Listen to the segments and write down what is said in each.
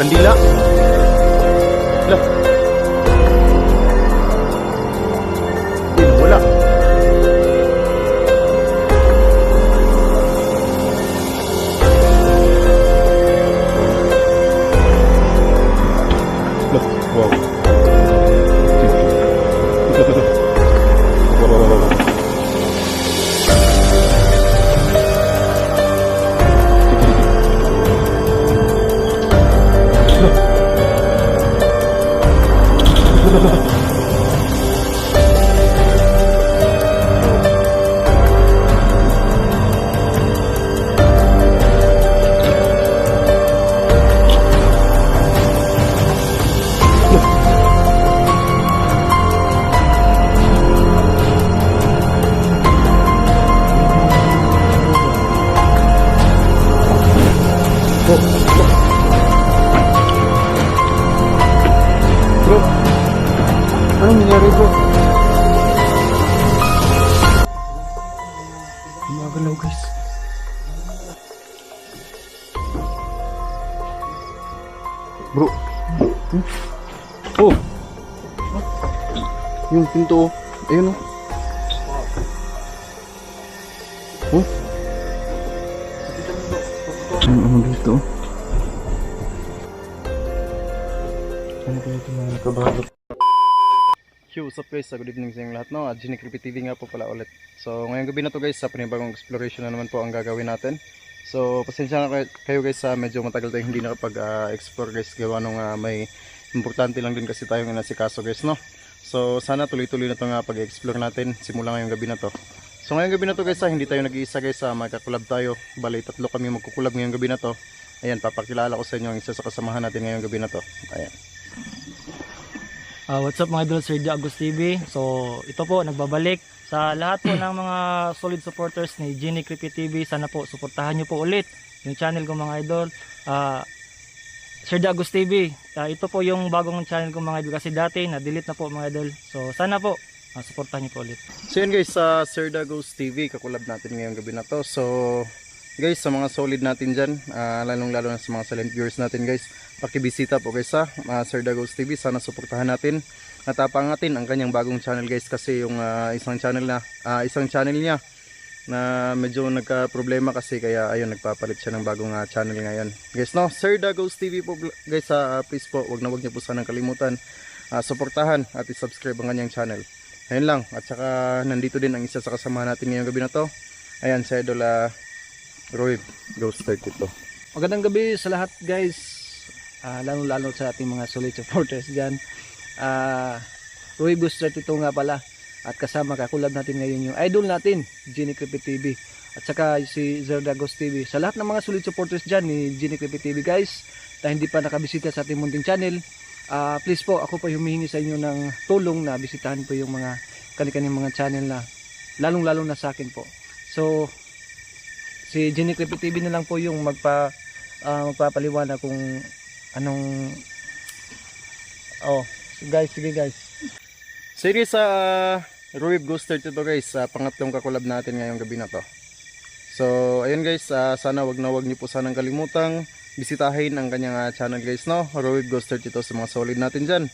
Lah. Ano yun? Yung pinto oh. Ayun oh. Oh. Ano, ano dito? Ano kaya ito mga nakabago? Yo, what's up guys? Good evening sa inyong lahat. No? At Creepy TV nga po pala ulit. So, ngayong gabi na to guys, sa panibagong exploration na naman po ang gagawin natin. So, pasensya na kay- kayo guys sa medyo matagal tayong hindi nakapag-explore guys. Gawa nung ah, may importante lang din kasi tayong inasikaso guys, no? So, sana tuloy-tuloy na to nga pag-explore natin simula ngayong gabi na to. So, ngayong gabi na to guys, ah, hindi tayo nag-iisa guys, sa magkakulab tayo. Bali, tatlo kami magkukulab ngayong gabi na to. Ayan, papakilala ko sa inyo ang isa sa kasamahan natin ngayong gabi na to. Ayan. Ah, what's up mga idol, Sir Agus TV. So, ito po, nagbabalik sa lahat po ng mga solid supporters ni Genie Creepy TV. Sana po, suportahan nyo po ulit yung channel ko mga idol. Ah, Sir Agus TV, ah, ito po yung bagong channel ko mga idol kasi dati na-delete na po mga idol. So, sana po, ah, suportahan nyo po ulit. So yun guys, sa Sir Dagos TV, kakulab natin ngayong gabi na to. So guys, sa mga solid natin dyan, ah, lalong lalo na sa mga silent viewers natin guys, pakibisita po guys sa ah, Sir Dagos TV. Sana suportahan natin at apangatin ang kanyang bagong channel guys kasi yung ah, isang channel na, ah, isang channel niya na medyo nagka-problema kasi kaya ayun nagpapalit siya ng bagong ah, channel ngayon. Guys no, Sir Dagos TV po guys, ah, please po, wag na wag niyo po sanang kalimutan ah, suportahan at i-subscribe ang kanyang channel. Ayun lang. At saka nandito din ang isa sa kasama natin ngayong gabi na to. Ayan, si Idol uh, Roy Ghost 32. Magandang gabi sa lahat guys, Ah, lalo-lalo sa ating mga solid supporters dyan. Uh, Roy Gus 32 nga pala at kasama kakulab natin ngayon yung idol natin, Genie Creepy TV at saka si Zerdagos TV. Sa lahat ng mga solid supporters dyan ni Genie Creepy TV guys, na hindi pa nakabisita sa ating munting channel, ah, please po ako po humihingi sa inyo ng tulong na bisitahan po yung mga kanilang mga channel na lalong-lalo na sa akin po. So, si Genie Creepy TV na lang po yung magpa ah, magpapaliwanag kung anong oh guys sige guys Sige sa uh, Roy Ghost 32 guys, sa pangatlong kakulab natin ngayong gabi na to. So, ayun guys, ah, sana wag na wag niyo po sanang kalimutang bisitahin ang kanyang ah, channel guys, no? Roy Ghost 32 sa mga solid natin dyan.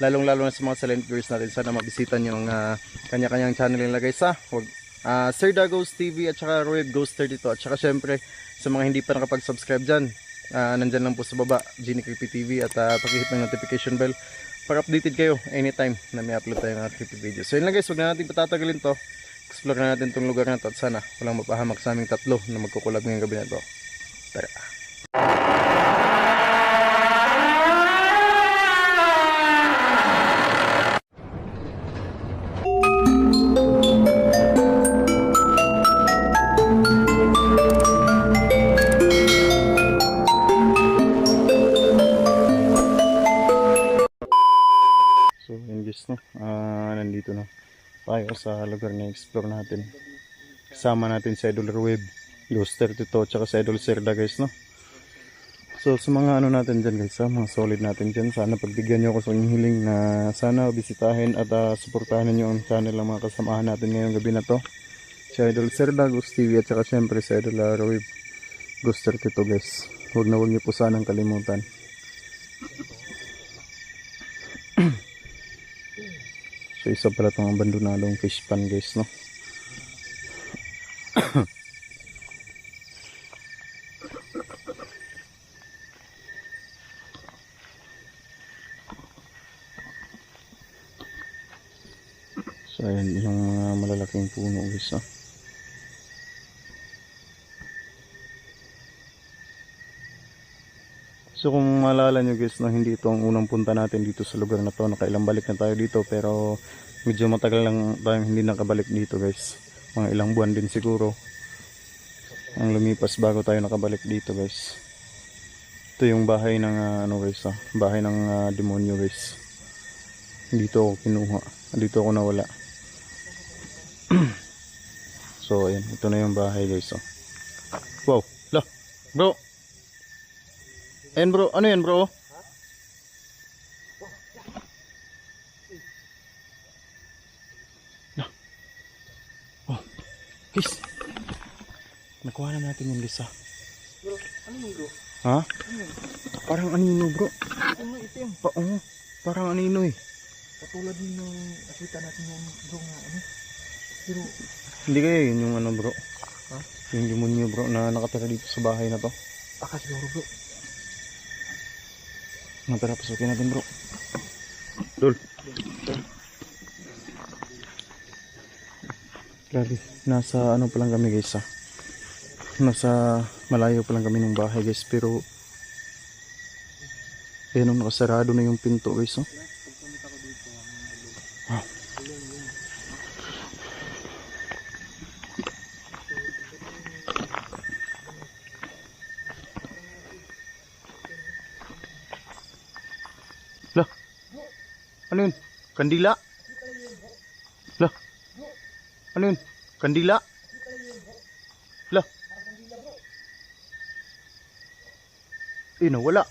Lalong-lalo na sa mga silent viewers natin, sana mabisita niyo ang ah, kanya-kanyang channel nila guys, ha? Wag, ah, Sir Dagos TV at saka Roy Ghost 32 at saka syempre sa mga hindi pa nakapag-subscribe dyan, ah, nandyan lang po sa baba, Genie Creepy TV at uh, pakihit ng notification bell para updated kayo anytime na may upload tayo ng creepy video. So yun lang guys, huwag na natin patatagalin to. Explore na natin tong lugar na to at sana walang mapahamak sa aming tatlo na magkukulab ngayong gabi na to. Tara. Explore natin. Kasama natin sa Idol Web, Ghost 32, tsaka sa Idol Serda guys no. So sa mga ano natin dyan guys, ha, mga solid natin dyan, sana pagbigyan nyo ako sa inyong hiling na sana bisitahin at ah, suportahan ninyo ang channel ng mga kasamahan natin ngayong gabi na to. Si Idol Serda, Ghost TV at saka syempre sa Idol uh, Web, Ghost 32 guys. Huwag na huwag niyo po sanang kalimutan. So isa pala itong abandonadong fish pan guys no. So ayan yung mga malalaking puno guys no. So kung maalala nyo guys na hindi ito ang unang punta natin dito sa lugar na to, nakailang balik na tayo dito pero medyo matagal lang tayong hindi nakabalik dito guys. Mga ilang buwan din siguro ang lumipas bago tayo nakabalik dito guys. Ito yung bahay ng ah, ano guys, ah, bahay ng ah, demonyo guys. Dito ako kinuha, dito ako nawala. so ayan, ito na yung bahay guys. Oh. Wow, lah, bro. Ayan bro, ano yan bro? Nah. Oh, guys. Nakuha na natin yung lisa. Bro, ano yun bro? Ha? Ano yun? Parang anino bro. Ano itim? Pa oh, parang anino eh. Katulad din yung nakita natin yung bro nga ano. Pero, Hindi kaya yun yung ano bro. Ha? Yung demonyo bro na nakatira dito sa bahay na to. baka siguro bro. Natara, pasukin natin bro. Dul. Grabe, nasa ano pa lang kami guys ah. Nasa malayo pa lang kami ng bahay guys pero Ayun oh, nakasarado na yung pinto guys oh. Kandila? Lah. Ano yun? Kandila? Lah. Eh, wala.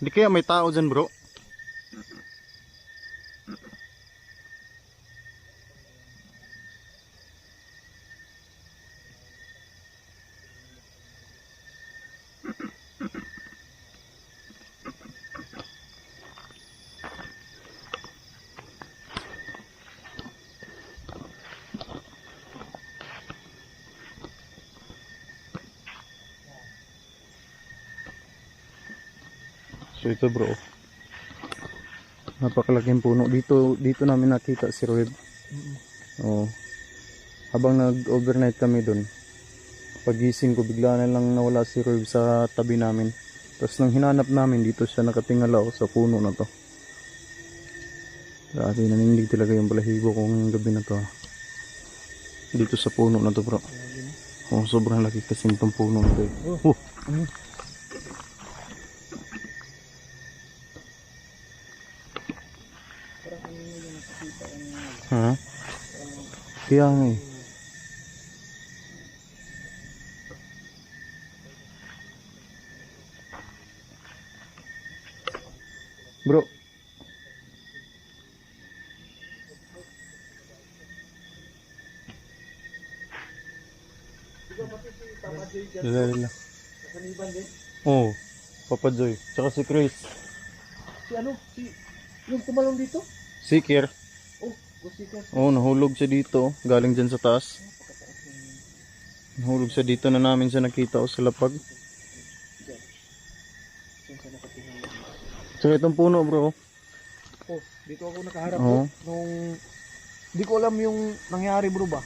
Hindi kaya may tao dyan bro? So ito bro. Napakalaking puno. Dito dito namin nakita si Roeb. Oo. Habang nag-overnight kami doon. Pagising ko bigla na lang nawala si Roeb sa tabi namin. Tapos nang hinanap namin dito siya nakatingalaw sa puno na to. Grabe nanindig talaga yung balahibo ko ngayong gabi na to. ah. Dito sa puno na to bro. Oo, sobrang laki kasi itong puno na to. eh. Oh. Ha? Kaya nga eh. Bro. Dala, dala. Kaniban din. Oo. Papa Joy. Tsaka si Chris. Si ano? Si, yung tumalong dito? Sikir. Oh, nahulog siya dito. Galing dyan sa taas. Nahulog siya dito na namin siya nakita o sa lapag. Tsaka itong puno bro. Oh, dito ako nakaharap bro. Nung, hindi ko alam yung nangyari bro ba?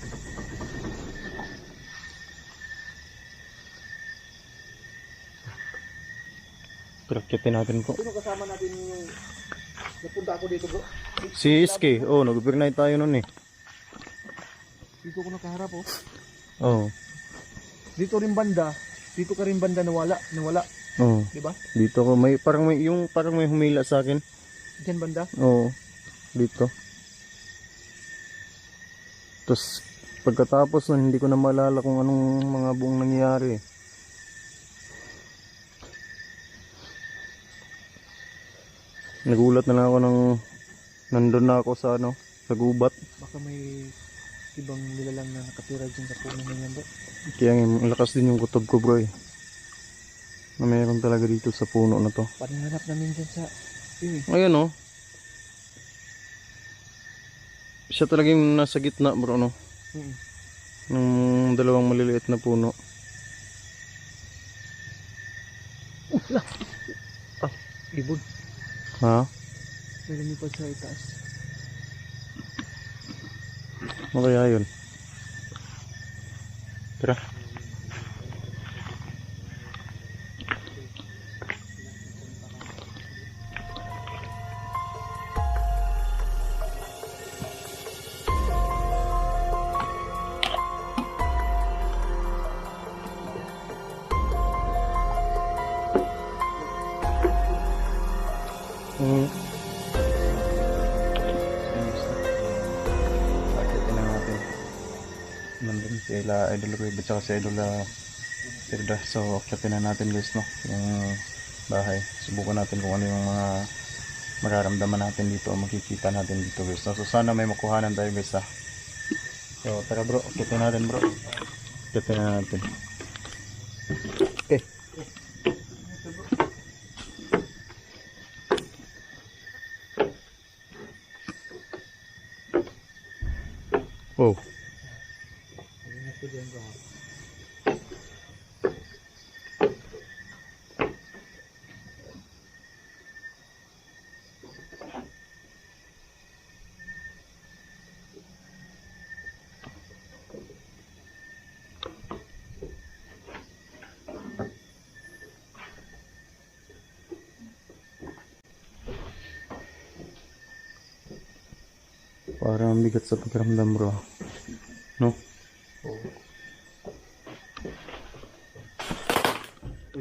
Kirakitin natin po. Sino kasama natin yung napunta ako dito bro? Si Iski. Oh, nag-overnight tayo nun eh. Dito ako nakaharap oh. Oo. Dito rin banda. Dito ka rin banda nawala. Nawala. Oo. Di ba? Dito ko may parang may yung parang may humila sa akin. Diyan banda. Oo. Dito. Tapos pagkatapos nun hindi ko na maalala kung anong mga buong nangyayari. eh. Nagulat na lang ako nang nandun na ako sa ano, sa gubat. Baka may ibang nilalang na nakatira dyan sa puno na yan bro. Kaya ang lakas din yung kutob ko bro eh. Na meron talaga dito sa puno na to. Paninganap namin dyan sa yun eh. Ayun oh. Siya talaga yung nasa gitna bro no. Mm. Ng dalawang maliliit na puno. Ibon. Ha? May lumipad sa itaas. Ano kaya yun? Tara. Mm. Pakitin na natin. Nandun sila Idol Rib at saka si Idol uh, Tirda. So, akyatin na natin guys no. Yung bahay. Subukan natin kung ano yung mga mararamdaman natin dito o makikita natin dito guys. No? So, sana may makuhanan tayo guys ha. So, tara bro. Akyatin natin bro. Akyatin na natin. Wow. Parang ang bigat sa pakiramdam bro. No?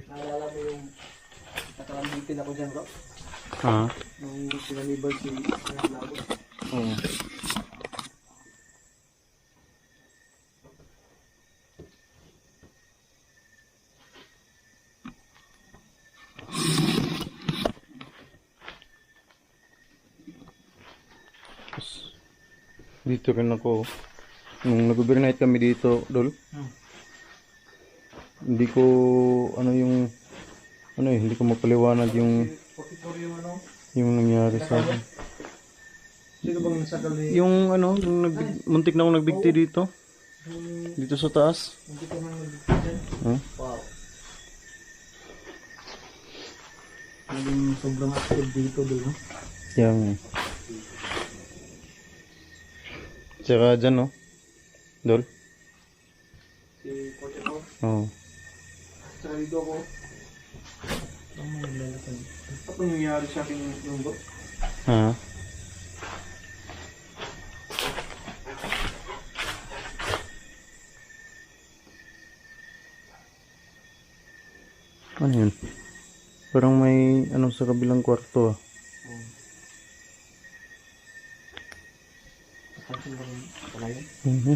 Naalala mo yung nakalambitin ako dyan bro? Ha? Nung sinalibag si Kuya Lago. Oo. Tapos, Dito rin ako. Nung nag-overnight kami dito, Dol. Hmm. Hindi ko, ano yung, ano eh, hindi ko mapaliwanag yung, 44 yung yung nangyari sa akin. Sino bang nasakal ni... Yung ano, yung nagbig, muntik na ako nagbigti dito. Dito sa taas. Hindi ko nang nagbitin dyan? Huh? Wow. Naging sobrang active dito doon. Yang. Tsaka dyan, no? Dol? Si Kote ko. Oo. Saka dito ako. Ano mo naglalakad? Ano nangyayari sa akin yung bro? Ha? Ano yun? Parang may ano sa kabilang kwarto ah. Mhm.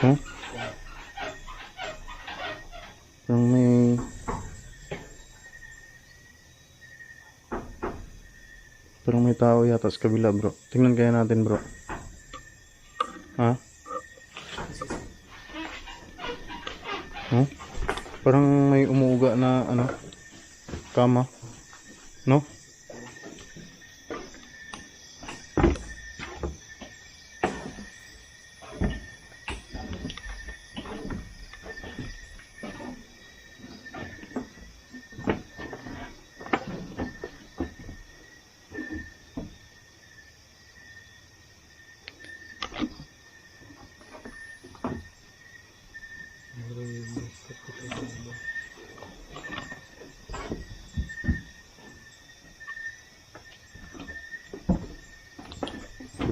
Huh? Parang may... Parang may tao yata sa kabila bro. Tingnan kaya natin bro. Ha? Huh? Parang may umuuga na ano? Kama. No?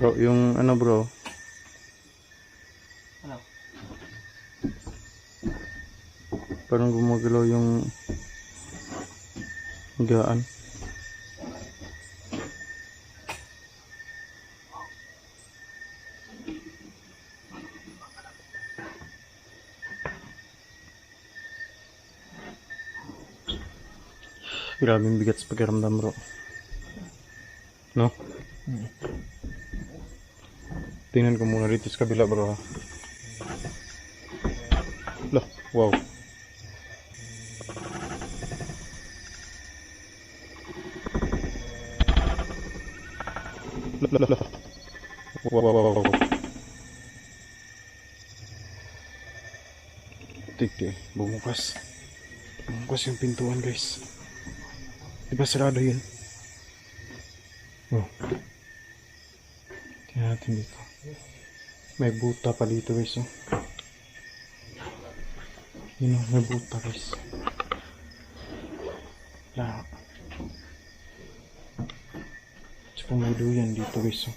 Bro, yung ano bro? Ano? Parang gumagalaw yung higaan. Grabe yung bigat sa pakiramdam bro. No? Tingnan ko muna dito sa kabila bro ha. Lah, wow. Lah, lah, lah. Wow, wow, wow, wow. Tik. Bumukas. Bumukas yung pintuan guys. Di ba sarado yun? Oh. Tingnan natin dito. May buta pa dito guys. Oh. Yun oh, may buta guys. Wala. Tsaka may duyan dito guys. Oh.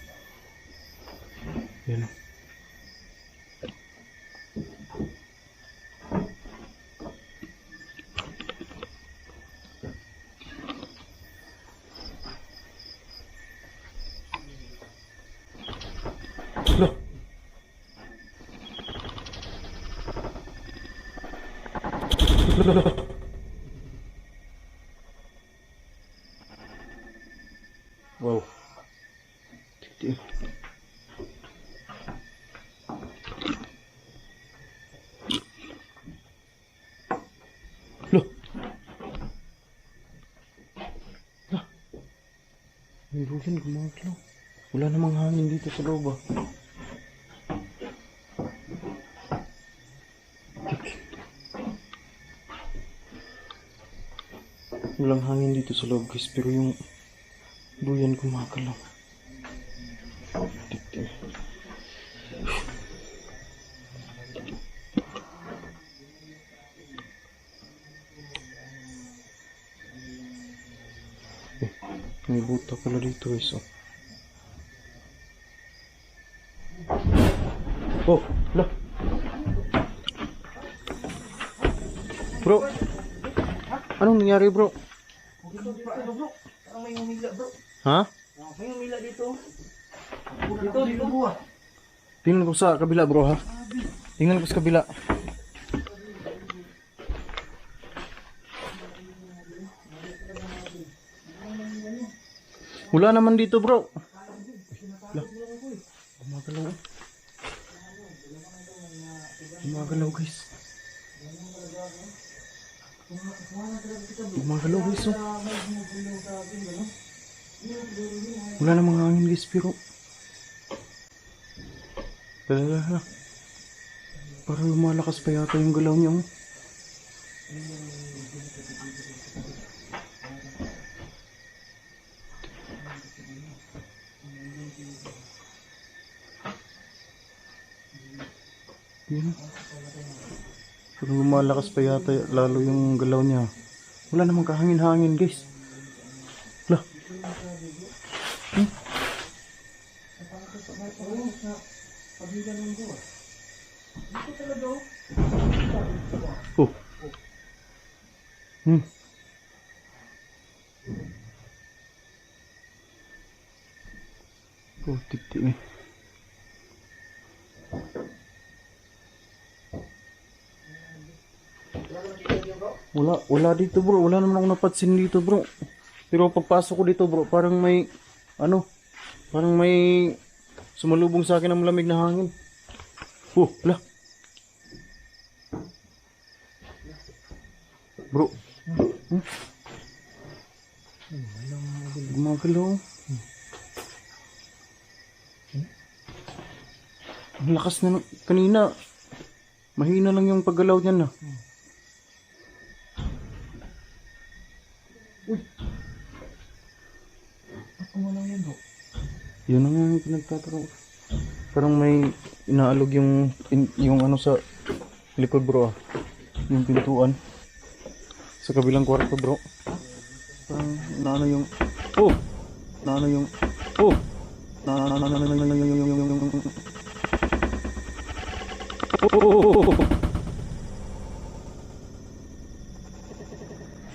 Yan oh. Loh, loh, loh. Wow. Titik. Loh. Lah. May ruhin gumagalaw. Wala namang hangin dito sa loob ah. Walang hangin dito sa loob guys, pero yung duyan gumagalaw. Eh, may buta pala dito guys oh. Oh, lah. Bro. Anong nangyari, bro? May humila bro. Ha? May humila dito. Dito, dito. Tingnan ko sa kabila, bro, ha? Tingnan ko sa kabila. Wala naman dito, bro. Gumagalaw. Gumagalaw, guys. Gumagalaw, guys, oh. Wala namang hangin, guys, pero... Lala. Parang lumalakas pa yata yung galaw niya. oh. Parang lumalakas pa yata lalo yung galaw niya. Wala namang kahangin-hangin guys. Lah. Hmm? Oh. Hmm. Oh, tiktik ni. Wala, wala dito bro. Wala naman ako napansin dito bro. Pero pagpasok ko dito bro, parang may, ano, parang may sumalubong sa akin ng malamig na hangin. Oh, wala. Bro. Hmm? Gumagalaw. Ang lakas na kanina. Mahina lang yung paggalaw niyan na. Yun ang yung pinagtataka ko. Parang may inaalog yung yung ano sa likod bro ah. Yung pintuan. Sa kabilang kwarto bro. Parang naano yung Oh! Naano yung Oh! Na na na na na na na na.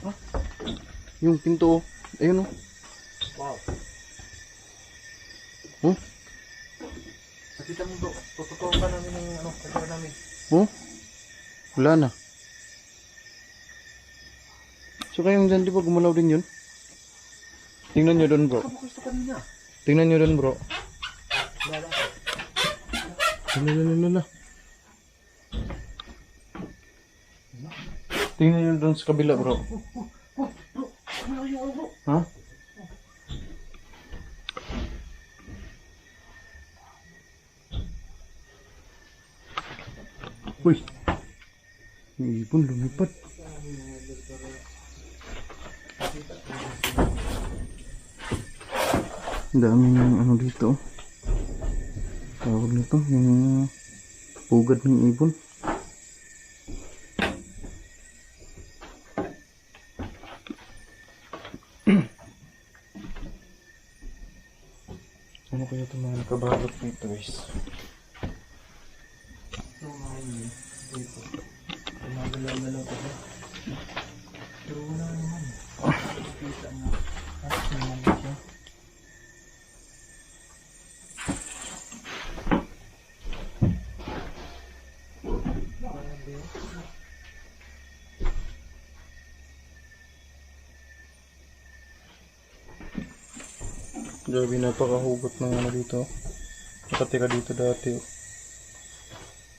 Ah, Yung pinto oh. Ayun oh. Wow. Oh? Nakita mo bro, tututukan pa namin ng ano, kaya namin. Oh? Wala na. So kayong dyan, di ba gumalaw din yun? Tingnan nyo doon bro. Kanina. Tingnan nyo doon bro. Wala. Lalalala. Tingnan nyo doon sa kabila bro. Ha? Uy! Yung ibon lumipad. Daming ano dito. Tawag nito, yung pugad ng ibon. ano kaya ito mga nakabalot dito guys? Gumagalaw-galaw ko. Pero wala naman. Kita nga. At naman siya. Grabe napakahugot ng ano dito. Nakatira dito dati.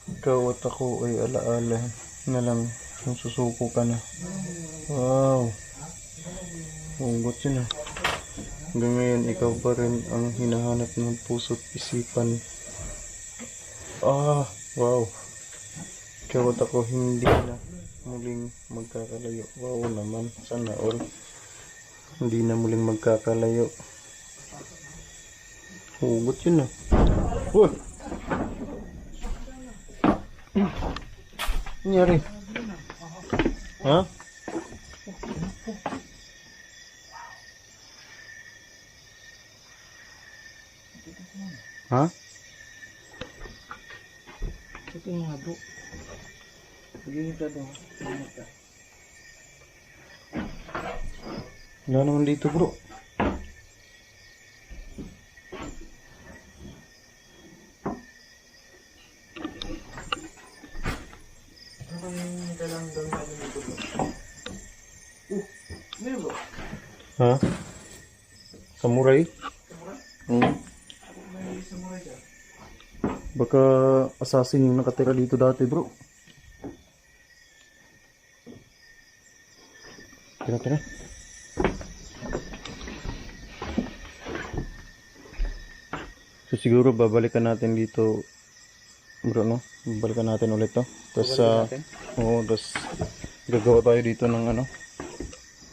Ikaw at ako ay alaala na lang kung susuko ka na. Wow. Hugot yun ah. Hanggang ngayon ikaw pa rin ang hinahanap ng puso't isipan. Ah, wow. At ako hindi na muling magkakalayo. Wow naman. Sana all. Hindi na muling magkakalayo. Hugot yun ah. Uy! Nangyari? Ha? Ha? Ito yung mga bro. Ka daw. Wala naman dito bro. Ha? Samurai? Hmm. Samurai dyan. Baka assassin yung nakatira dito dati bro. Tira, tira. So siguro babalikan natin dito bro no? Babalikan natin ulit to. Tapos sa natin? oo, tapos gagawa tayo dito ng ano.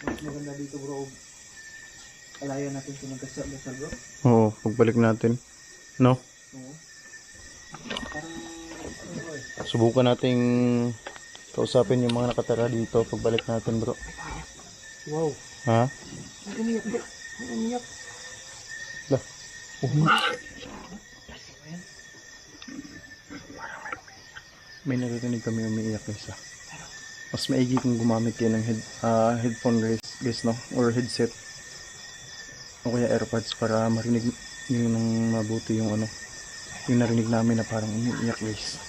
Mas maganda dito bro. Alayan natin kung nagkasal-dasal bro. Oo, pagbalik natin. No? Oo. Parang. Subukan nating kausapin yung mga nakatira dito pagbalik natin bro. Wow. Ha? Ang umiyak bro. Ang umiyak. Lah. Umiyak. May naririnig kami umiiyak guys ah. Mas maigi kung gumamit kayo ng head, ah, headphone guys, guys no? Or headset. O kaya airpods para marinig nyo ng mabuti yung ano. Yung narinig namin na parang umiiyak guys.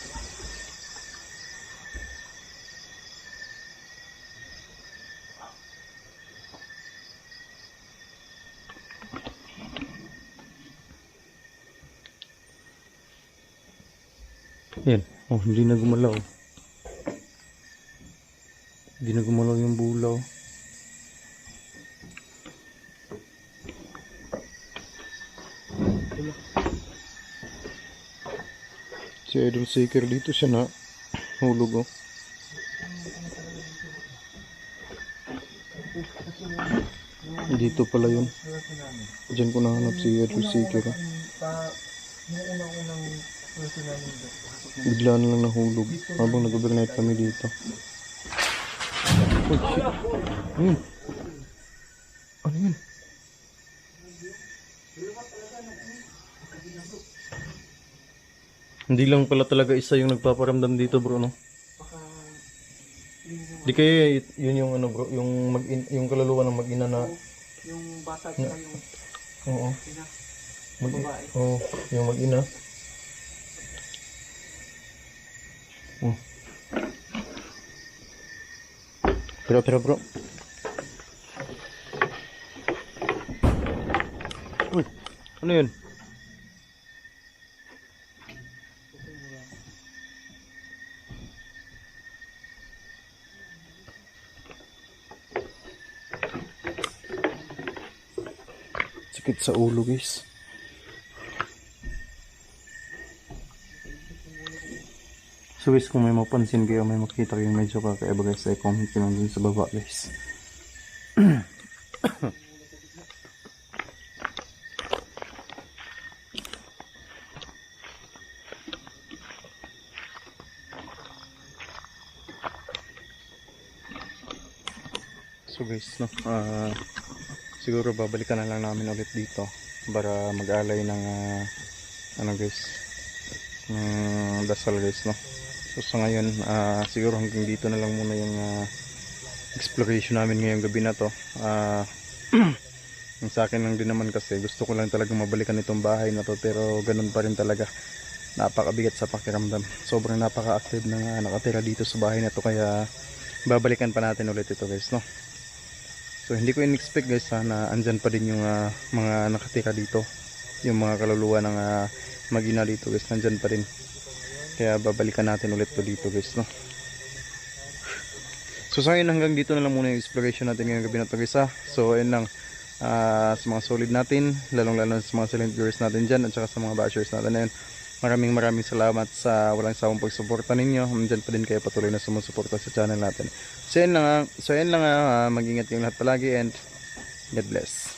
Yan. Oh, hindi na gumalaw. Hindi na gumalaw yung bulaw. Si Idol Seeker dito siya na hulog oh. Dito pala yun. Diyan ko nahanap si Idol Seeker. Pa, yung unang-unang person namin bro. Bigla na lang nahulog habang nag-overnight kami dito. Oh shit. Ano yun? Ano yun? Hindi lang pala talaga isa yung nagpaparamdam dito bro no? Di kaya yun yung ano bro, yung mag yung kaluluwa ng mag-ina na yung bata tsaka yung oo. Mag oo, yung mag-ina. Oh. Pero, pero, bro. Uy, ano yun? sakit sa ulo guys So guys, kung may mapansin kayo, may makita kayong medyo kakaiba guys, ay comment nyo lang dun sa baba guys. So guys, no, ah, siguro babalikan na lang namin ulit dito para mag-alay ng ah, ano guys, ng dasal guys, no. So sa ngayon, ah, siguro hanggang dito na lang muna yung ah, exploration namin ngayong gabi na to. Yung sa akin lang din naman kasi gusto ko lang talaga mabalikan itong bahay na to pero ganun pa rin talaga napakabigat sa pakiramdam sobrang napaka-active na nga nakatira dito sa bahay na to kaya babalikan pa natin ulit ito guys no So hindi ko in-expect guys ha, na andyan pa din yung ah, mga nakatira dito. Yung mga kaluluwa ng uh, magina dito guys, nandyan pa rin. Kaya babalikan natin ulit to dito guys no. So sa ngayon hanggang dito na lang muna yung exploration natin ngayong gabi na to guys ha. So ayun lang ah, sa mga solid natin, lalong lalo sa mga silent viewers natin dyan at saka sa mga bashers natin ayun. Maraming maraming salamat sa walang sawang pagsuporta ninyo. Nandyan pa din kayo patuloy na sumusuporta sa channel natin. So yan lang, so yan lang, ah. mag-ingat yung lahat palagi and God bless.